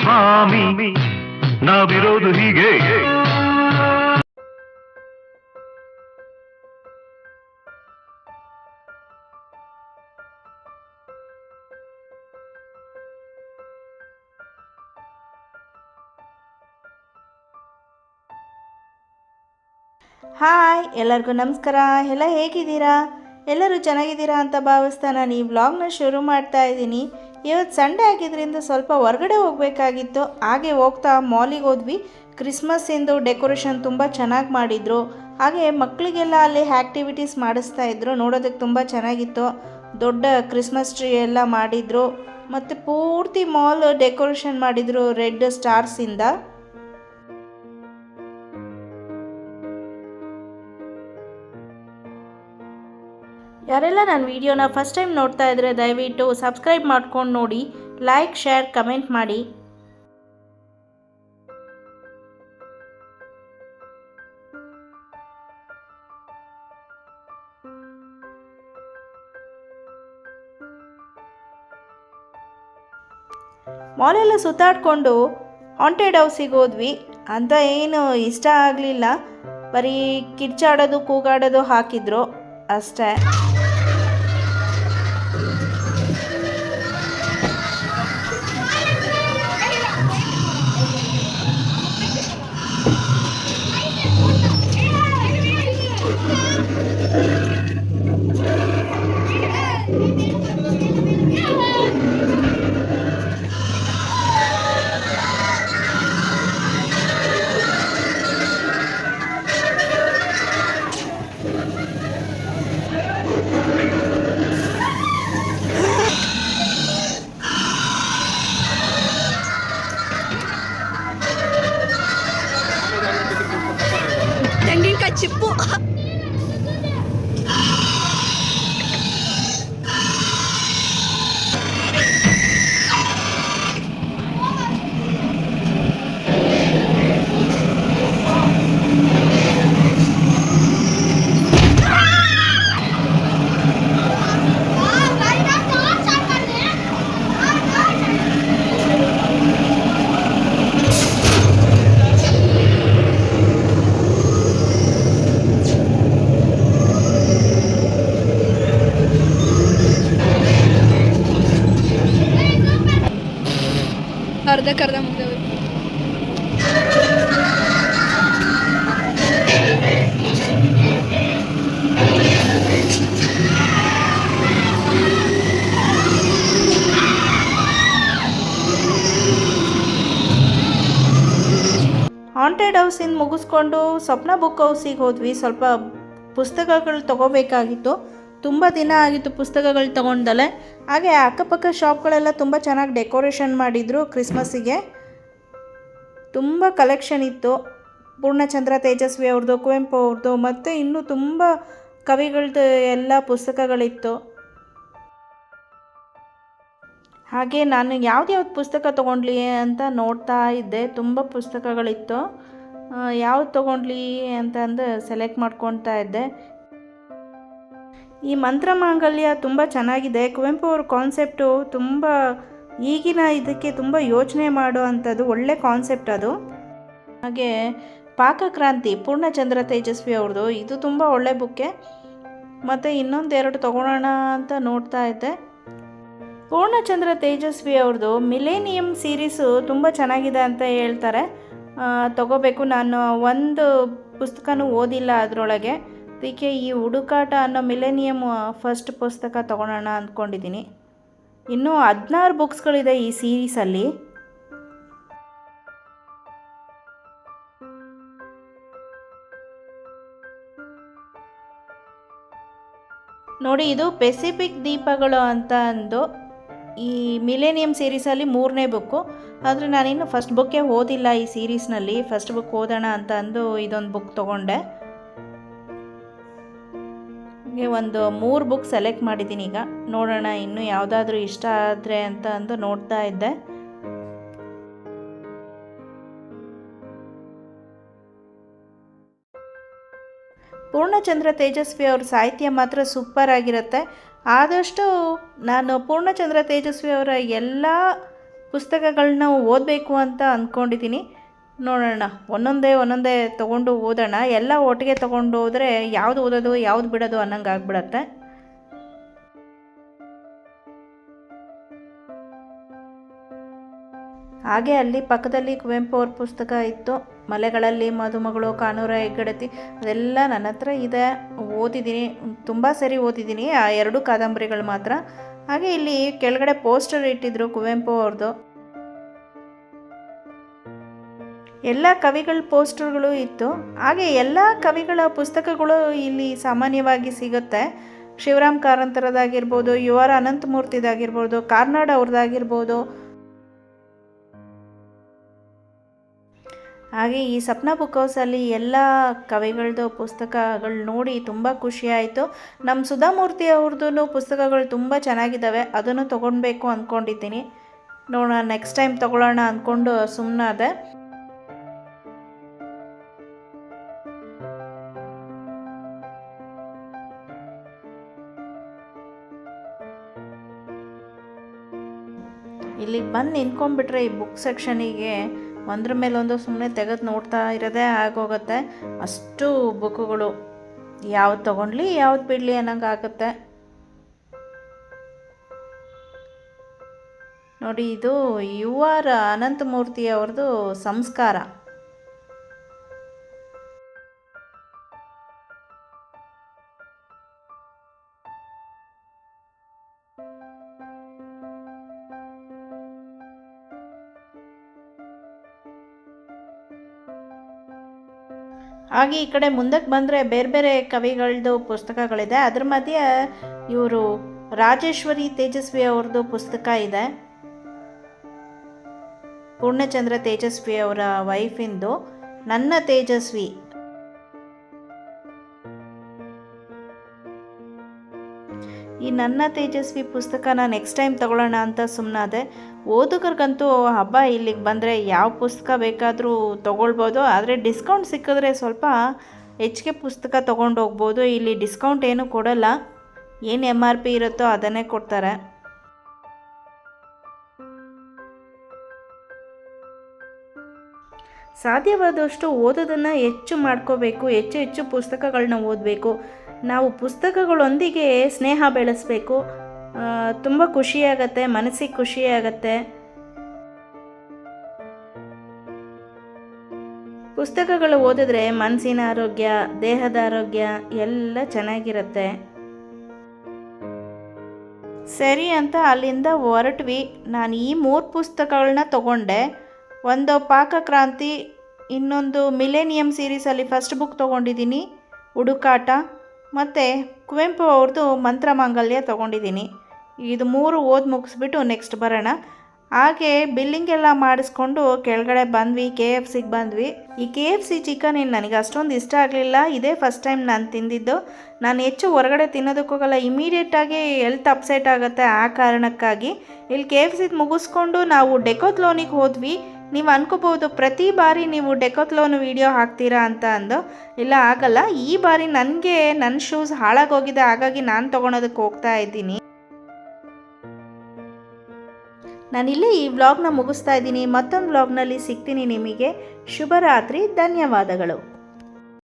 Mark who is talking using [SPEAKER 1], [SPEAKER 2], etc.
[SPEAKER 1] ಸ್ವಾಮಿ ನಾವಿರೋದು ಹೀಗೆ.
[SPEAKER 2] ಹಾಯ್, ಎಲ್ಲರಿಗೂ ನಮಸ್ಕಾರ. ಎಲ್ಲ ಹೇಗಿದ್ದೀರಾ? ಎಲ್ಲರೂ ಚೆನ್ನಾಗಿದ್ದೀರಾ ಅಂತ ಭಾವಿಸ್ತಾ ನಾನು ಈ ವ್ಲಾಗ್ನ ಶುರು ಮಾಡ್ತಾ ಇದ್ದೀನಿ. ಇವತ್ತು ಸಂಡೆ ಆಗಿದ್ದರಿಂದ ಸ್ವಲ್ಪ ಹೊರಗಡೆ ಹೋಗಬೇಕಾಗಿತ್ತು. ಹಾಗೆ ಹೋಗ್ತಾ ಮಾಲಿಗೆ ಹೋದ್ವಿ. ಕ್ರಿಸ್ಮಸ್ಸಿಂದು ಡೆಕೋರೇಷನ್ ತುಂಬ ಚೆನ್ನಾಗಿ ಮಾಡಿದರು. ಹಾಗೆ ಮಕ್ಕಳಿಗೆಲ್ಲ ಅಲ್ಲಿ ಆ್ಯಕ್ಟಿವಿಟೀಸ್ ಮಾಡಿಸ್ತಾ ಇದ್ರು. ನೋಡೋದಕ್ಕೆ ತುಂಬ ಚೆನ್ನಾಗಿತ್ತು. ದೊಡ್ಡ ಕ್ರಿಸ್ಮಸ್ ಟ್ರೀ ಎಲ್ಲ ಮಾಡಿದರು. ಮತ್ತು ಪೂರ್ತಿ ಮಾಲ್ ಡೆಕೋರೇಷನ್ ಮಾಡಿದರು ರೆಡ್ ಸ್ಟಾರ್ಸಿಂದ ಯಾರೆಲ್ಲ ನನ್ನ ವಿಡಿಯೋನ ಫಸ್ಟ್ ಟೈಮ್ ನೋಡ್ತಾ ಇದ್ದರೆ ದಯವಿಟ್ಟು ಸಬ್ಸ್ಕ್ರೈಬ್ ಮಾಡ್ಕೊಂಡು ನೋಡಿ ಲೈಕ್ ಶೇರ್ ಕಮೆಂಟ್ ಮಾಡಿ. ಮಾಲೆಲ್ಲ ಸುತ್ತಾಡಿಕೊಂಡು ಹಾಂಟೆಡ್ ಹೌಸಿಗೆ ಹೋದ್ವಿ. ಅಂತ ಏನು ಇಷ್ಟ ಆಗಲಿಲ್ಲ. ಬರೀ ಕಿರ್ಚಾಡೋದು, ಕೂಗಾಡೋದು ಹಾಕಿದ್ರು ಅಷ್ಟೇ.
[SPEAKER 3] ಅರ್ಧಕ್ಕರ್ಧ ಮುಗ್ದವೆ
[SPEAKER 2] ಹಾಂಟೆಡ್ ಹೌಸಿಂದ ಮುಗಿಸ್ಕೊಂಡು ಸ್ವಪ್ನ ಬುಕ್ ಹೌಸಿಗೆ ಹೋದ್ವಿ. ಸ್ವಲ್ಪ ಪುಸ್ತಕಗಳು ತಗೋಬೇಕಾಗಿತ್ತು. ತುಂಬ ದಿನ ಆಗಿತ್ತು ಪುಸ್ತಕಗಳು ತಗೊಂಡಲೆ ಹಾಗೆ ಅಕ್ಕಪಕ್ಕ ಶಾಪ್ಗಳೆಲ್ಲ ತುಂಬ ಚೆನ್ನಾಗಿ ಡೆಕೋರೇಷನ್ ಮಾಡಿದರು ಕ್ರಿಸ್ಮಸ್ಸಿಗೆ. ತುಂಬ ಕಲೆಕ್ಷನ್ ಇತ್ತು. ಪೂರ್ಣಚಂದ್ರ ತೇಜಸ್ವಿ ಅವ್ರದ್ದು ಕುವೆಂಪು ಅವ್ರದ್ದು ಮತ್ತು ಇನ್ನೂ ತುಂಬ ಕವಿಗಳದ್ದು ಎಲ್ಲ ಪುಸ್ತಕಗಳಿತ್ತು. ಹಾಗೆ ನಾನು ಯಾವ್ದ್ಯಾವ್ದು ಪುಸ್ತಕ ತೊಗೊಂಡ್ಲಿ ಅಂತ ನೋಡ್ತಾ ಇದ್ದೆ. ತುಂಬ ಪುಸ್ತಕಗಳಿತ್ತು. ಯಾವ್ದು ತೊಗೊಂಡ್ಲಿ ಅಂತ ಅಂದು ಸೆಲೆಕ್ಟ್ ಮಾಡ್ಕೊತಾ ಇದ್ದೆ. ಈ ಮಂತ್ರ ಮಾಂಗಲ್ಯ ತುಂಬ ಚೆನ್ನಾಗಿದೆ. ಕುವೆಂಪು ಅವ್ರ ಕಾನ್ಸೆಪ್ಟು ತುಂಬ ಈಗಿನ ಇದಕ್ಕೆ ತುಂಬ ಯೋಚನೆ ಮಾಡೋ ಅಂಥದ್ದು ಒಳ್ಳೆ ಕಾನ್ಸೆಪ್ಟ್ ಅದು. ಹಾಗೆ ಪಾಕಕ್ರಾಂತಿ ಪೂರ್ಣಚಂದ್ರ ತೇಜಸ್ವಿ ಅವ್ರದ್ದು ಇದು ತುಂಬ ಒಳ್ಳೆ ಬುಕ್ಕೆ. ಮತ್ತು ಇನ್ನೊಂದೆರಡು ತೊಗೊಳೋಣ ಅಂತ ನೋಡ್ತಾ ಇದ್ದೆ. ಪೂರ್ಣಚಂದ್ರ ತೇಜಸ್ವಿ ಅವ್ರದ್ದು ಮಿಲೇನಿಯಂ ಸೀರೀಸು ತುಂಬ ಚೆನ್ನಾಗಿದೆ ಅಂತ ಹೇಳ್ತಾರೆ. ತಗೋಬೇಕು. ನಾನು ಒಂದು ಪುಸ್ತಕನೂ ಓದಿಲ್ಲ ಅದರೊಳಗೆ. ಅದಕ್ಕೆ ಈ ಹುಡುಕಾಟ ಅನ್ನೋ ಮಿಲೇನಿಯಮ್ ಫಸ್ಟ್ ಪುಸ್ತಕ ತೊಗೊಳೋಣ ಅಂದ್ಕೊಂಡಿದ್ದೀನಿ. ಇನ್ನೂ ಹದಿನಾರು ಬುಕ್ಸ್ಗಳಿದೆ ಈ ಸೀರೀಸಲ್ಲಿ. ನೋಡಿ, ಇದು ಪೆಸಿಫಿಕ್ ದೀಪಗಳು ಅಂತ ಅಂದು ಈ ಮಿಲೇನಿಯಂ ಸೀರೀಸಲ್ಲಿ ಮೂರನೇ ಬುಕ್ಕು. ಆದರೆ ನಾನಿನ್ನು ಫಸ್ಟ್ ಬುಕ್ಕೇ ಓದಿಲ್ಲ ಈ ಸೀರೀಸ್ನಲ್ಲಿ. ಫಸ್ಟ್ ಬುಕ್ ಓದೋಣ ಅಂತ ಅಂದು ಇದೊಂದು ಬುಕ್ ತೊಗೊಂಡೆ. ಒಂದು ಮೂರು ಬುಕ್ ಸೆಲೆಕ್ಟ್ ಮಾಡಿದ್ದೀನಿ ಈಗ. ನೋಡೋಣ ಇನ್ನೂ ಯಾವುದಾದ್ರೂ ಇಷ್ಟ ಆದರೆ ಅಂತ ಅಂದು ನೋಡ್ತಾ ಇದ್ದೆ. ಪೂರ್ಣಚಂದ್ರ ತೇಜಸ್ವಿ ಅವ್ರ ಸಾಹಿತ್ಯ ಮಾತ್ರ ಸೂಪರ್ ಆಗಿರುತ್ತೆ. ಆದಷ್ಟು ನಾನು ಪೂರ್ಣಚಂದ್ರ ತೇಜಸ್ವಿ ಅವರ ಎಲ್ಲ ಪುಸ್ತಕಗಳನ್ನ ಓದಬೇಕು ಅಂತ ಅಂದ್ಕೊಂಡಿದ್ದೀನಿ ನೋಡೋಣ. ಒಂದೊಂದೇ ಒಂದೊಂದೇ ತೊಗೊಂಡು ಓದೋಣ. ಎಲ್ಲ ಒಟ್ಟಿಗೆ ತೊಗೊಂಡು ಹೋದರೆ ಯಾವುದು ಓದೋದು, ಯಾವ್ದು ಬಿಡೋದು ಅನ್ನಂಗೆ ಆಗ್ಬಿಡತ್ತೆ. ಹಾಗೆ ಅಲ್ಲಿ ಪಕ್ಕದಲ್ಲಿ ಕುವೆಂಪು ಅವ್ರ ಪುಸ್ತಕ ಇತ್ತು. ಮಲೆಗಳಲ್ಲಿ ಮದುಮಗಳು, ಕಾನೂರ ಹೆಗ್ಗಡತಿ, ಅದೆಲ್ಲ ನನ್ನ ಹತ್ರ ಇದೆ. ಓದಿದ್ದೀನಿ. ತುಂಬ ಸರಿ ಓದಿದ್ದೀನಿ. ಆ ಎರಡು ಕಾದಂಬರಿಗಳು ಮಾತ್ರ. ಹಾಗೆ ಇಲ್ಲಿ ಕೆಳಗಡೆ ಪೋಸ್ಟರ್ ಇಟ್ಟಿದ್ರು ಕುವೆಂಪು ಅವ್ರದ್ದು. ಎಲ್ಲ ಕವಿಗಳ ಪೋಸ್ಟರ್ಗಳು ಇತ್ತು. ಹಾಗೆ ಎಲ್ಲ ಕವಿಗಳ ಪುಸ್ತಕಗಳು ಇಲ್ಲಿ ಸಾಮಾನ್ಯವಾಗಿ ಸಿಗುತ್ತೆ. ಶಿವರಾಮ್ ಕಾರಂತರದಾಗಿರ್ಬೋದು, ಯು ಆರ್ ಅನಂತಮೂರ್ತಿದಾಗಿರ್ಬೋದು, ಕಾರ್ನಾಡ್ ಅವ್ರದ್ದಾಗಿರ್ಬೋದು ಹಾಗೆ ಈ ಸಪ್ನಾ ಬುಕ್ ಹೌಸಲ್ಲಿ ಎಲ್ಲ ಕವಿಗಳದ್ದು ಪುಸ್ತಕಗಳು ನೋಡಿ ತುಂಬ ಖುಷಿ ಆಯಿತು ನಮ್ಮ ಸುಧಾಮೂರ್ತಿ ಅವ್ರದ್ದು ಪುಸ್ತಕಗಳು ತುಂಬ ಚೆನ್ನಾಗಿದ್ದಾವೆ ಅದನ್ನು ತೊಗೊಳ್ಬೇಕು ಅಂದ್ಕೊಂಡಿದ್ದೀನಿ ನೋಡೋಣ ನೆಕ್ಸ್ಟ್ ಟೈಮ್ ತೊಗೊಳ್ಳೋಣ ಅಂದ್ಕೊಂಡು ಸುಮ್ಮನಾದೆ ಇಲ್ಲಿಗೆ ಬಂದು ನಿಂತ್ಕೊಂಡ್ಬಿಟ್ರೆ ಈ ಬುಕ್ ಸೆಕ್ಷನಿಗೆ ಒಂದ್ರ ಮೇಲೊಂದು ಸುಮ್ಮನೆ ತೆಗೆದು ನೋಡ್ತಾ ಇರೋದೇ ಆಗೋಗುತ್ತೆ. ಅಷ್ಟು ಬುಕ್ಗಳು ಯಾವ್ದು ತೊಗೊಂಡ್ಲಿ, ಯಾವ್ದು ಬಿಡಲಿ ಅನ್ನಂಗೆ ಆಗುತ್ತೆ ನೋಡಿ, ಇದು ಯು ಆರ್ ಅನಂತಮೂರ್ತಿ ಅವ್ರದ್ದು ಸಂಸ್ಕಾರ. ಹಾಗೆ ಈ ಕಡೆ ಮುಂದಕ್ಕೆ ಬಂದರೆ ಬೇರೆ ಬೇರೆ ಕವಿಗಳದ್ದು ಪುಸ್ತಕಗಳಿದೆ. ಅದ್ರ ಮಧ್ಯೆ ಇವರು ರಾಜೇಶ್ವರಿ ತೇಜಸ್ವಿ ಅವ್ರದ್ದು ಪುಸ್ತಕ ಇದೆ. ಪೂರ್ಣಚಂದ್ರ ತೇಜಸ್ವಿ ಅವರ ವೈಫಿಂದು ನನ್ನ ತೇಜಸ್ವಿ ಈ ನನ್ನ ತೇಜಸ್ವಿ ಪುಸ್ತಕನ ನೆಕ್ಸ್ಟ್ ಟೈಮ್ ತಗೊಳ್ಳೋಣ ಅಂತ ಸುಮ್ಮನಾದೆ ಓದುಗರಿಗಂತೂ ಹಬ್ಬ ಇಲ್ಲಿಗೆ ಬಂದರೆ ಯಾವ ಪುಸ್ತಕ ಬೇಕಾದರೂ ತೊಗೊಳ್ಬೋದು. ಆದರೆ ಡಿಸ್ಕೌಂಟ್ ಸಿಕ್ಕಿದ್ರೆ ಸ್ವಲ್ಪ ಹೆಚ್ಚಿಗೆ ಪುಸ್ತಕ ತೊಗೊಂಡು ಹೋಗ್ಬೋದು ಇಲ್ಲಿ ಡಿಸ್ಕೌಂಟ್ ಏನು ಕೊಡಲ್ಲ. ಏನು ಎಂ ಆರ್ ಪಿ ಇರುತ್ತೋ ಅದನ್ನೇ ಕೊಡ್ತಾರೆ. ಸಾಧ್ಯವಾದಷ್ಟು ಓದೋದನ್ನು ಹೆಚ್ಚು ಮಾಡ್ಕೋಬೇಕು. ಹೆಚ್ಚು ಹೆಚ್ಚು ಪುಸ್ತಕಗಳನ್ನ ಓದಬೇಕು. ನಾವು ಪುಸ್ತಕಗಳೊಂದಿಗೆ ಸ್ನೇಹ ಬೆಳೆಸಬೇಕು. ತುಂಬ ಖುಷಿಯಾಗತ್ತೆ, ಮನಸ್ಸಿಗೆ ಖುಷಿಯಾಗತ್ತೆ. ಪುಸ್ತಕಗಳು ಓದಿದ್ರೆ ಮನಸ್ಸಿನ ಆರೋಗ್ಯ, ದೇಹದ ಆರೋಗ್ಯ ಎಲ್ಲ ಚೆನ್ನಾಗಿರುತ್ತೆ. ಸರಿ ಅಂತ ಅಲ್ಲಿಂದ ಹೊರಟ್ವಿ. ನಾನು ಈ ಮೂರು ಪುಸ್ತಕಗಳನ್ನ ತಗೊಂಡೆ. ಒಂದು ಪಾಕಕ್ರಾಂತಿ ಇನ್ನೊಂದು ಮಿಲೇನಿಯಂ ಸೀರೀಸಲ್ಲಿ ಫಸ್ಟ್ ಬುಕ್ ತೊಗೊಂಡಿದ್ದೀನಿ ಹುಡುಕಾಟ ಮತ್ತು ಕುವೆಂಪು ಅವ್ರದ್ದು ಮಂತ್ರ ಮಾಂಗಲ್ಯ ತೊಗೊಂಡಿದ್ದೀನಿ. ಇದು ಮೂರು ಓದಿ ಮುಗಿಸ್ಬಿಟ್ಟು ನೆಕ್ಸ್ಟ್ ಬರೋಣ. ಹಾಗೆ ಬಿಲ್ಲಿಂಗ್ ಎಲ್ಲ ಮಾಡಿಸ್ಕೊಂಡು ಕೆಳಗಡೆ ಬಂದ್ವಿ ಕೆ ಎಫ್ ಸಿಗೆ ಬಂದ್ವಿ. ಈ ಕೆ ಎಫ್ ಸಿ ಚಿಕನ್ ಏನು ನನಗೆ ಅಷ್ಟೊಂದು ಇಷ್ಟ ಆಗಲಿಲ್ಲ. ಇದೇ ಫಸ್ಟ್ ಟೈಮ್ ನಾನು ತಿಂದಿದ್ದು. ನಾನು ಹೆಚ್ಚು ಹೊರಗಡೆ ತಿನ್ನೋದಕ್ಕೋಗಲ್ಲ ಇಮಿಡಿಯೇಟಾಗಿ ಎಲ್ತ್ ಅಪ್ಸೆಟ್ ಆಗುತ್ತೆ ಆ ಕಾರಣಕ್ಕಾಗಿ. ಇಲ್ಲಿ ಕೆ ಎಫ್ ಸಿದು ಮುಗಿಸ್ಕೊಂಡು ನಾವು ಡೆಕೋತ್ಲೋನಿಗೆ ಹೋದ್ವಿ. ನೀವು ಅನ್ಕೋಬಹುದು, ಪ್ರತಿ ಬಾರಿ ನೀವು ಡೆಕೋತ್ಲೋನ್ ವಿಡಿಯೋ ಹಾಕ್ತೀರಾ ಅಂತ ಅಂದು, ಇಲ್ಲ ಆಗಲ್ಲ, ಈ ಬಾರಿ ನನಗೆ ನನ್ನ ಶೂಸ್ ಹಾಳಾಗೋಗಿದೆ, ಹಾಗಾಗಿ ನಾನು ತೊಗೊಳೋದಕ್ಕೆ ಹೋಗ್ತಾ ಇದ್ದೀನಿ. ನಾನಿಲ್ಲೇ ಈ ವ್ಲಾಗ್ನ ಮುಗಿಸ್ತಾ ಇದ್ದೀನಿ, ಮತ್ತೊಂದು ವ್ಲಾಗ್ನಲ್ಲಿ ಸಿಗ್ತೀನಿ ನಿಮಗೆ. ಶುಭರಾತ್ರಿ, ಧನ್ಯವಾದಗಳು.